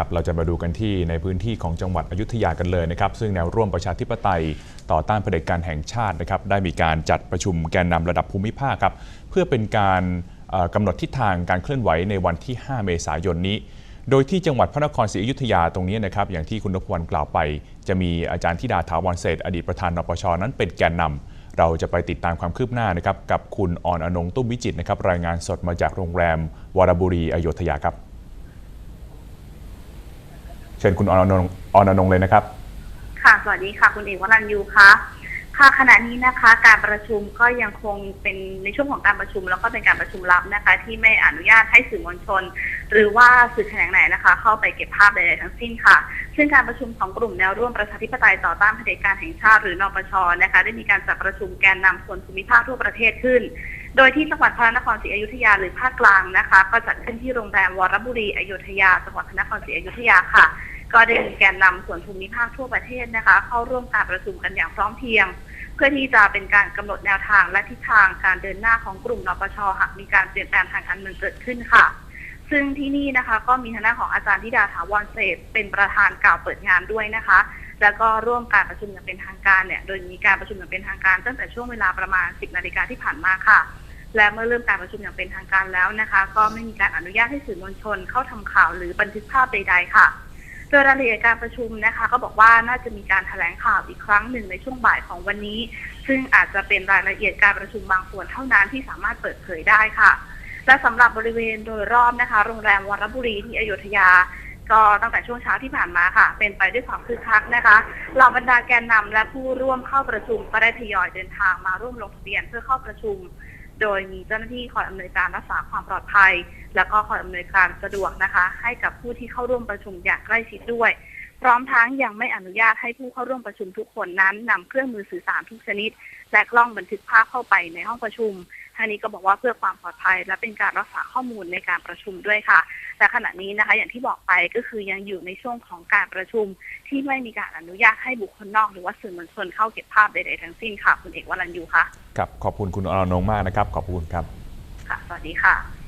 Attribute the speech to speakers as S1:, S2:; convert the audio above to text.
S1: ครับเราจะมาดูกันที่ในพื้นที่ของจังหวัดอยุธยากันเลยนะครับ ซึ่งแนวร่วมประชาธิปไตย ต่อต้านเผด็จการแห่งชาตินะครับ ได้มีการจัดประชุมแกนนำระดับภูมิภาคครับ เพื่อเป็นการเอ่อกำหนดทิศทางการเคลื่อนไหวในวันที่ 5 เมษายนนี้ โดยที่จังหวัดพระนครศรีอยุธยาตรงนี้นะครับ อย่างที่คุณนพวรรณกล่าวไป จะมีอาจารย์ธิดาถาวรเศษอดีตประธานนปชนั้นเป็นแกนนำเราจะไปติดตามความคืบหน้านะครับกับคุณอ่อนอนงตุ้มวิจิตนะครับรายงานสดมาจากโรงแรมวรบุรีอโยธยาครับ ชิญคุณอนอนงอนอนงเลยนะครับ
S2: ค่ะสวัสดีค่ะ คุณเอกวรัญยูค่ะค่ะขณะนี้นะคะ การประชุมก็ยังคงเป็นในช่วงของการประชุม แล้วก็เป็นการประชุมลับนะคะ ที่ไม่อนุญาตให้สื่อมวลชน หรือว่าสื่อแขนงไหนนะคะ เข้าไปเก็บภาพใดๆทั้งสิ้นค่ะ ซึ่งการประชุมของกลุ่มแนวร่วมประชาธิปไตยต่อต้านเผด็จการแห่งชาติหรือนปชนะคะ ได้มีการจัดประชุมแกนนำส่วนภูมิภาคทั่วประเทศขึ้น โดยที่จังหวัดพระนครศรีอยุธยาหรือภาคกลางนะคะ ก็จัดขึ้นที่โรงแรมวรบุรีอยุธยา จังหวัดพระนครศรีอยุธยาค่ะ ก็ได้มีแกนนำส่วนภูมิภาคทั่วประเทศนะคะ เข้าร่วมการประชุมกันอย่างพร้อมเพรียง เพื่อที่จะเป็นการกำหนดแนวทางและทิศทางการเดินหน้าของกลุ่มนปชหากมีการเปลี่ยนแปลงทางการเมืองเกิดขึ้นค่ะซึ่งที่นี่นะคะก็มีทางด้านของอาจารย์ธิดาถาวรเศษเป็นประธานกล่าวเปิดงานด้วยนะคะ แล้วก็ร่วมการประชุมอย่างเป็นทางการเนี่ย โดยมีการประชุมอย่างเป็นทางการตั้งแต่ช่วงเวลาประมาณ 10 นาฬิกาที่ผ่านมาค่ะ และเมื่อเริ่มการประชุมอย่างเป็นทางการแล้วนะคะ ก็ไม่มีการอนุญาตให้สื่อมวลชนเข้าทำข่าวหรือบันทึกภาพใด ๆ ค่ะ โดยรายละเอียดการประชุมนะคะ ก็บอกว่าน่าจะมีการแถลงข่าวอีกครั้งหนึ่งในช่วงบ่ายของวันนี้ ซึ่งอาจจะเป็นรายละเอียดการประชุมบางส่วนเท่านั้นที่สามารถเปิดเผยได้ค่ะ และสำหรับบริเวณโดยรอบนะคะ โรงแรมวรบุรีที่อยุธยาก็ตั้งแต่ช่วงเช้าที่ผ่านมาค่ะ เป็นไปด้วยความคึกคักนะคะเหล่าบรรดาแกนนำและผู้ร่วมเข้าประชุมก็ได้ทยอยเดินทางมาร่วมลงทะเบียนเพื่อเข้าประชุม โดยมีเจ้าหน้าที่คอยอำนวยการรักษาความปลอดภัย แล้วก็คอยอำนวยการสะดวกนะคะ ให้กับผู้ที่เข้าร่วมประชุมอย่างใกล้ชิดด้วย พร้อมทั้งยังไม่อนุญาตให้ผู้เข้าร่วมประชุมทุกคนนั้นนำเครื่องมือสื่อสารทุกชนิด และกล้องบันทึกภาพเข้าไปในห้องประชุม ทางนี้ก็บอกว่าเพื่อความปลอดภัย และเป็นการรักษาข้อมูลในการประชุมด้วยค่ะ แต่ขณะนี้นะคะอย่างที่บอกไปก็คือยังอยู่ในช่วงของการประชุมที่ไม่มีการอนุญาตให้บุคคลนอก หรือว่าสื่อมวลชนเข้าเก็บภาพใดๆทั้งสิ้นค่ะคุณเอกวรัญยูค่ะ
S1: ครับขอบคุณคุณออนอนงมากนะครับ ขอบคุณครับ
S2: ค่ะสวัสดีค่ะ